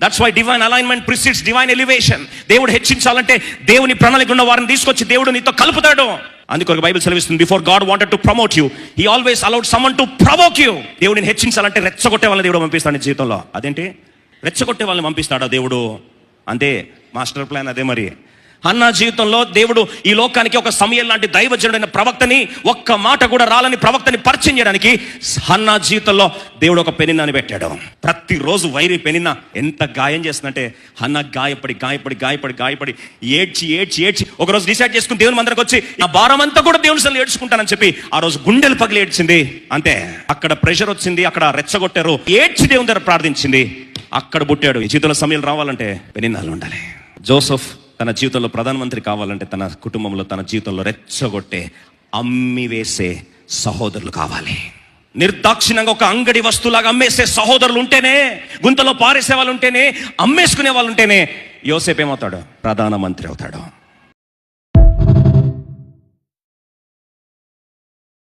That's why divine alignment precedes divine elevation దేవుడు హెచ్చించాలంటే దేవుని ప్రణాళిక ఉన్న వారిని తీసుకొచ్చి దేవుడు నీతో కలుపుతాడు. అందుకొరకు బైబిల్ సెలవిస్తుంది before God wanted to promote you he always allowed someone to promote you దేవుడిని హెచ్చించాలంటే రెచ్చగొట్టే వాళ్ళని దేవుడు పంపిస్తాడు జీవితంలో. అదేంటి? రెచ్చగొట్టే వాళ్ళని పంపిస్తాడా దేవుడు? అంతే మాస్టర్ ప్లాన్ అదే మరి. అన్న జీవితంలో దేవుడు ఈ లోకానికి ఒక సమయం లాంటి దైవజనుడైన ప్రవక్తని ఒక్క మాట కూడా రాలని ప్రవక్తని పరిచయం చేయడానికి అన్న జీవితంలో దేవుడు ఒక పెనిన్నాని పెట్టాడు. ప్రతిరోజు వైరి పెనిన్న ఎంత గాయం చేస్తుందంటే అన్న గాయపడి గాయపడి గాయపడి గాయపడి ఏడ్చి ఏడ్చి ఏడ్చి ఒక రోజు డిసైడ్ చేసుకుని దేవుని మందరికి వచ్చి నా భారం అంతా కూడా దేవుని సలు ఏడ్చుకుంటానని చెప్పి ఆ రోజు గుండెలు పగిలి ఏడ్చింది. అంతే. అక్కడ ప్రెషర్ వచ్చింది అక్కడ రెచ్చగొట్టారు ఏడ్చి దేవుని దగ్గర ప్రార్థించింది. అక్కడ పుట్టాడు. ఈ జీవితంలో సమయం రావాలంటే పెనిన్నాలు ఉండాలి. జోసఫ్ తన జీవితంలో ప్రధానమంత్రి కావాలంటే తన కుటుంబంలో తన జీవితంలో రెచ్చగొట్టే అమ్మి వేసే సహోదరులు కావాలి. నిర్దాక్షిణంగా ఒక అంగడి వస్తువులాగా అమ్మేసే సహోదరులు ఉంటేనే గుంతలో పారేసే వాళ్ళు ఉంటేనే అమ్మేసుకునే వాళ్ళు ఉంటేనే యోసేపు ఏమవుతాడు? ప్రధానమంత్రి అవుతాడు.